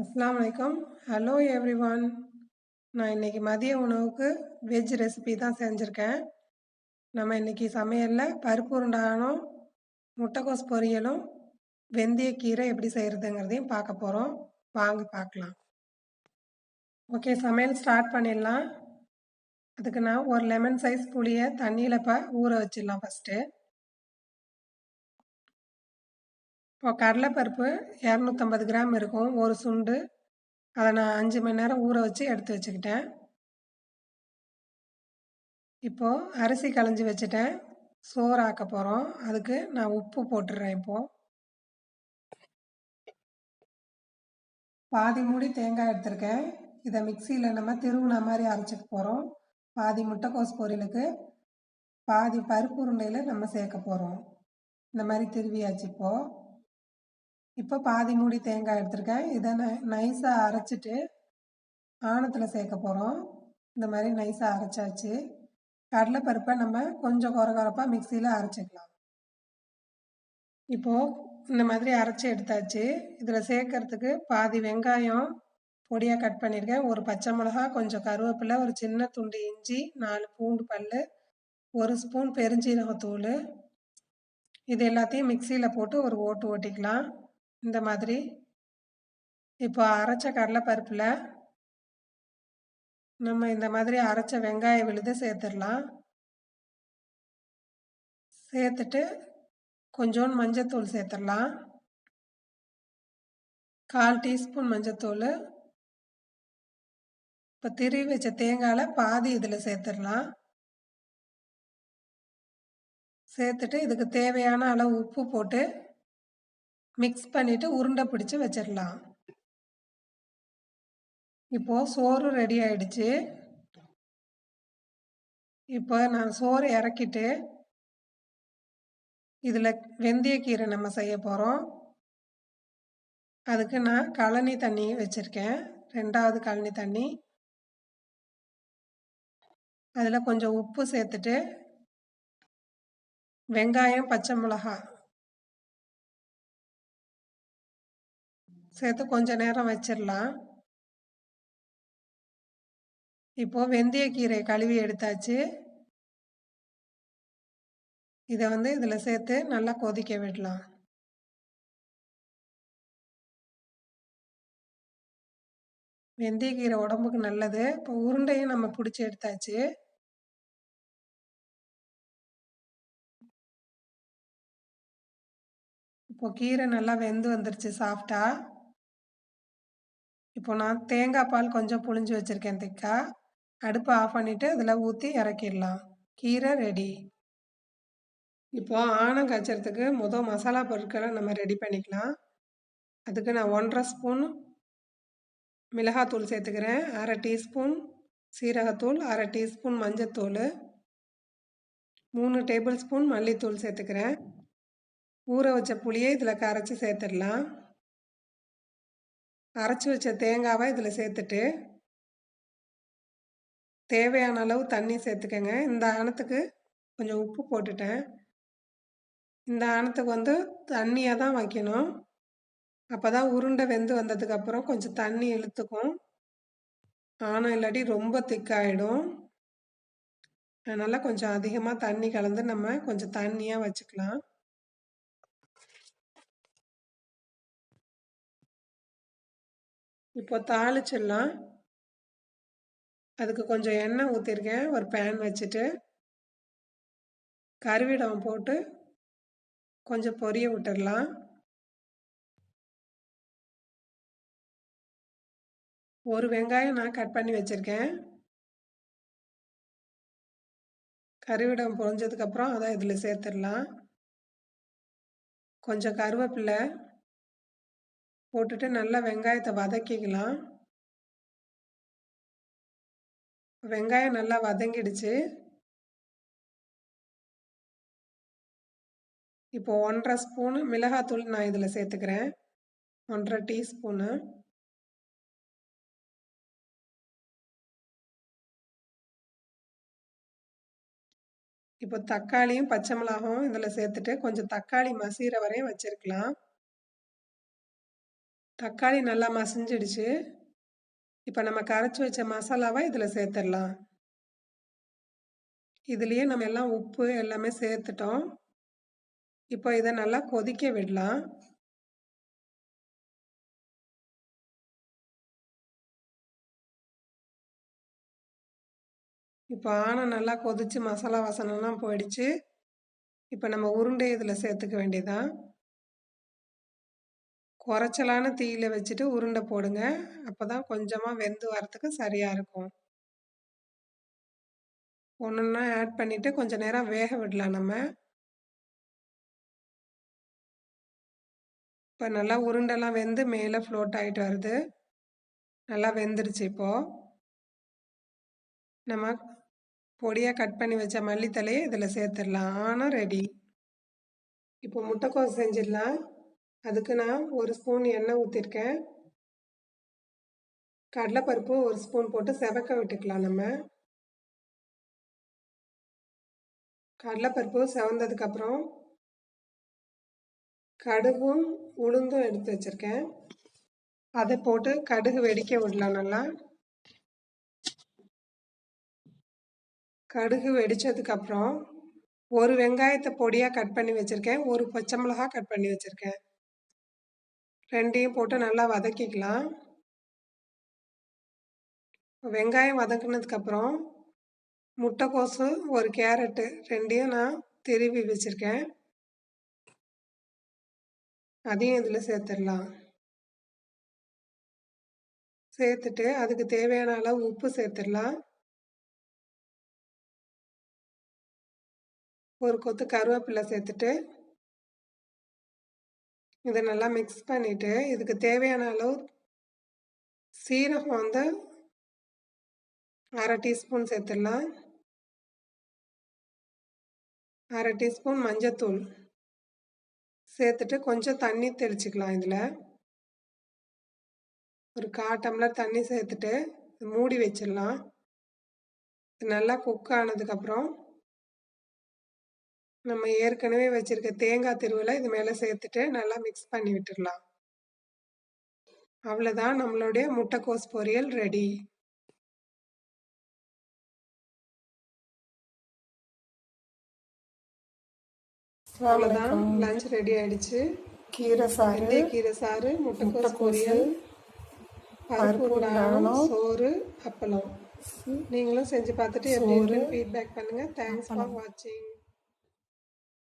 அஸ்லாம் வலைக்கம் hello every one நான் இன்னைக்கு மதிய உணவுக்கு வெஜ் ரெசிபி தான் செஞ்சுருக்கேன். நம்ம இன்னைக்கு சமையலில் பருப்பு உருண்டானும் முட்டைக்கோஸ் பொரியலும் வெந்தயக்கீரை எப்படி செய்கிறதுங்கிறதையும் பார்க்க போகிறோம் வாங்க பார்க்கலாம். ஓகே சமையல் ஸ்டார்ட் பண்ணிடலாம். அதுக்கு நான் ஒரு லெமன் சைஸ் புளியை தண்ணியில் இப்போ ஊற வச்சிடலாம் ஃபஸ்ட்டு இப்போ கடலைப்பருப்பு இரநூத்தம்பது கிராம் இருக்கும். ஒரு சுண்டு. அதை நான் அஞ்சு மணி நேரம் ஊற வச்சு எடுத்து வச்சுக்கிட்டேன். இப்போது அரிசி களைஞ்சி வச்சுட்டேன். சோறு ஆக்க போகிறோம் அதுக்கு நான் உப்பு போட்டுடுறேன் இப்போது பாதி மூடி தேங்காய் எடுத்திருக்கேன். இதை மிக்சியில் நம்ம திருவுன மாதிரி அரைச்சிக்க போகிறோம் பாதி முட்டைக்கோஸ் பொரியலுக்கு பாதி பருப்பு உருண்டையில் நம்ம சேர்க்க போகிறோம் இந்த மாதிரி திருவியாச்சு இப்போது இப்போ பாதி மூடி தேங்காய் எடுத்திருக்கேன். இதை நைஸாக அரைச்சிட்டு ஆணத்தில் சேர்க்க போகிறோம் இந்த மாதிரி நைஸாக அரைச்சாச்சு. கடலைப்பருப்பை நம்ம கொஞ்சம் குறை குறைப்பாக மிக்சியில் அரைச்சிக்கலாம். இப்போது இந்த மாதிரி அரைச்சி எடுத்தாச்சு. இதில் சேர்க்கறதுக்கு பாதி வெங்காயம் பொடியாக கட் பண்ணியிருக்கேன். ஒரு பச்சை மிளகா கொஞ்சம் கருவேப்பிலை ஒரு சின்ன துண்டு இஞ்சி நாலு பூண்டு பல் ஒரு ஸ்பூன் பெருஞ்சீரகத்தூள். இது எல்லாத்தையும் மிக்சியில் போட்டு ஒரு ஓட்டு ஓட்டிக்கலாம். இந்த மாதிரி. இப்போ அரைச்ச கடலைப்பருப்பில் நம்ம இந்த மாதிரி அரைச்ச வெங்காய விழுது சேர்த்துடலாம். சேர்த்துட்டு கொஞ்சோண்டு மஞ்சத்தூள் சேர்த்துடலாம். கால் டீஸ்பூன் மஞ்சத்தூள். இப்போ திருவி வச்ச தேங்காயில் பாதி இதில் சேர்த்துடலாம். சேர்த்துட்டு இதுக்கு தேவையான அளவு உப்பு போட்டு மிக்ஸ் பண்ணிவிட்டு உருண்டை பிடிச்சி வச்சிடலாம் இப்போது சோறு ரெடி ஆயிடுச்சு. இப்போ நான் சோறு இறக்கிட்டு இதில் வெந்தயக்கீரை நம்ம செய்ய போகிறோம் அதுக்கு நான் கழனி தண்ணி வச்சுருக்கேன். ரெண்டாவது கழனி தண்ணி. அதில் கொஞ்சம் உப்பு சேர்த்துட்டு வெங்காயம் பச்சை மிளகாய் சேர்த்து கொஞ்ச நேரம் வச்சிடலாம் இப்போ வெந்தயக்கீரை கழுவி எடுத்தாச்சு. இதை வந்து இதில் சேர்த்து நல்லா கொதிக்க விடலாம். வெந்தயக்கீரை உடம்புக்கு நல்லது. இப்போ உருண்டையும் நம்ம பிடிச்சி எடுத்தாச்சு. இப்போ கீரை நல்லா வெந்து வந்துருச்சு சாஃப்டாக இப்போ நான் தேங்காய் பால் கொஞ்சம் புழிஞ்சு வச்சுருக்கேன் திக்கா. அடுப்பை ஆஃப் பண்ணிவிட்டு அதில் ஊற்றி இறக்கிடலாம். கீரை ரெடி இப்போது ஆணம் காய்ச்சறதுக்கு முதல் மசாலா பொருட்களை நம்ம ரெடி பண்ணிக்கலாம். அதுக்கு நான் ஒன்றரை ஸ்பூன் மிளகாத்தூள் சேர்த்துக்கிறேன் அரை டீஸ்பூன் சீரகத்தூள் அரை டீஸ்பூன் மஞ்சத்தூள் மூணு டேபிள் ஸ்பூன் மல்லித்தூள் சேர்த்துக்கிறேன். ஊற வச்ச புளியை இதில் கரைச்சி சேர்த்துடலாம். அரைச்சி வச்ச தேங்காவை இதில் சேர்த்துட்டு தேவையான அளவு தண்ணி சேர்த்துக்கங்க. இந்த ஆணத்துக்கு கொஞ்சம் உப்பு போட்டுட்டேன். இந்த ஆணத்துக்கு வந்து தண்ணியாக தான் வைக்கணும். அப்போ தான் உருண்டை வெந்து வந்ததுக்கப்புறம் கொஞ்சம் தண்ணி இழுத்துக்கும். ஆணம் இல்லாட்டி ரொம்ப திக்காயிடும். அதனால் கொஞ்சம் அதிகமாக தண்ணி கலந்து நம்ம கொஞ்சம் தண்ணியாக வச்சுக்கலாம். இப்போ தாளிச்சிடலாம். அதுக்கு கொஞ்சம் எண்ணெய் ஊற்றிருக்கேன் ஒரு பேன் வச்சுட்டு கருவிடம் போட்டு கொஞ்சம் பொரிய விட்டுடலாம். ஒரு வெங்காயம் நான் கட் பண்ணி வச்சுருக்கேன். கருவிடம் பொரிஞ்சதுக்கப்புறம் அதை இதில் சேர்த்துடலாம். கொஞ்சம் கருவேப்பில்லை போட்டுட்டு நல்லா வெங்காயத்தை வதக்கிக்கலாம். வெங்காயம் நல்லா வதங்கிடுச்சு. இப்போ ஒன்றரை ஸ்பூனு மிளகாத்தூள் நான் இதில் சேர்த்துக்கிறேன். ஒன்றரை டீஸ்பூனு. இப்போ தக்காளியும் பச்சை மிளகாவும் இதில் சேர்த்துட்டு கொஞ்சம் தக்காளி மசீர வரையும் வச்சுருக்கலாம். தக்காளி நல்லா மசிஞ்சிடுச்சு. இப்போ நம்ம கரைச்சி வச்ச மசாலாவை இதில் சேர்த்துடலாம். இதுலேயே நம்ம எல்லாம் உப்பு எல்லாமே சேர்த்துட்டோம். இப்போ இதை நல்லா கொதிக்க விடலாம். இப்போ ஆனை நல்லா கொதிச்சு மசாலா வசனம்லாம் போயிடுச்சு. இப்போ நம்ம உருண்டை இதில் சேர்த்துக்க வேண்டியதான் குறைச்சலான தீயில வச்சுட்டு உருண்டை போடுங்க. அப்போ தான் கொஞ்சமாக வெந்து வரத்துக்கு சரியாக இருக்கும். ஒன்றுன்னா ஆட் பண்ணிவிட்டு கொஞ்சம் நேரம் வேக விடலாம் நம்ம. இப்போ நல்லா உருண்டெல்லாம் வெந்து மேலே ஃப்ளோட் ஆகிட்டு வருது. நல்லா வெந்துருச்சு இப்போது நம்ம பொடியாக கட் பண்ணி வச்ச மல்லித்தலையை இதில் சேர்த்துடலாம். ஆனால் ரெடி இப்போ முட்டைக்கோஸ் செஞ்சிடலாம். அதுக்கு நான் ஒரு ஸ்பூன் எண்ணெய் ஊற்றிருக்கேன் கடலைப்பருப்பு ஒரு ஸ்பூன் போட்டு செவக்க விட்டுக்கலாம் நம்ம. கடலைப்பருப்பு செவந்ததுக்கப்புறம் கடுகும் உளுந்தும் எடுத்து வச்சுருக்கேன். அதை போட்டு கடுகு வெடிக்க விடலாம் நல்லா. கடுகு வெடித்ததுக்கப்புறம் ஒரு வெங்காயத்தை பொடியாக கட் பண்ணி வச்சுருக்கேன். ஒரு பச்சை மிளகா கட் பண்ணி வச்சுருக்கேன். ரெண்டையும் போட்டு நல்லா வதக்கிக்கலாம். வெங்காயம் வதக்குனதுக்கப்புறம் முட்டைக்கோசு ஒரு கேரட்டு ரெண்டையும் நான் திருவி வச்சுருக்கேன். அதையும் இதில் சேர்த்துடலாம். சேர்த்துட்டு அதுக்கு தேவையான அளவு உப்பு சேர்த்துடலாம். ஒரு கொத்து கருவேப்பிலை சேர்த்துட்டு இதை நல்லா மிக்ஸ் பண்ணிவிட்டு இதுக்கு தேவையான அளவு சீரகம் வந்து அரை டீஸ்பூன் சேர்த்துடலாம். அரை டீஸ்பூன் மஞ்சத்தூள் சேர்த்துட்டு கொஞ்சம் தண்ணி தெளிச்சுக்கலாம் இதில். ஒரு கால் டம்ளர் தண்ணி சேர்த்துட்டு மூடி வச்சிடலாம். நல்லா குக் ஆனதுக்கப்புறம் நம்ம ஏற்கனவே வச்சுருக்க தேங்காய் திருவில் இது மேலே சேர்த்துட்டு நல்லா மிக்ஸ் பண்ணி விட்டுடலாம் அவ்வளோதான் நம்மளுடைய முட்டைக்கோஸ் பொரியல் ரெடி அவ்வளோதான் லஞ்ச் ரெடி ஆயிடுச்சு. கீரை சாறு கீரை சாறு முட்டைக்கோஸ் பொரியல் பருப்பு சோறு அப்பளம். நீங்களும் செஞ்சு பார்த்துட்டு எப்படி ஃபீட்பேக் பண்ணுங்கள் தேங்க்ஸ் ஃபார் வாட்சிங்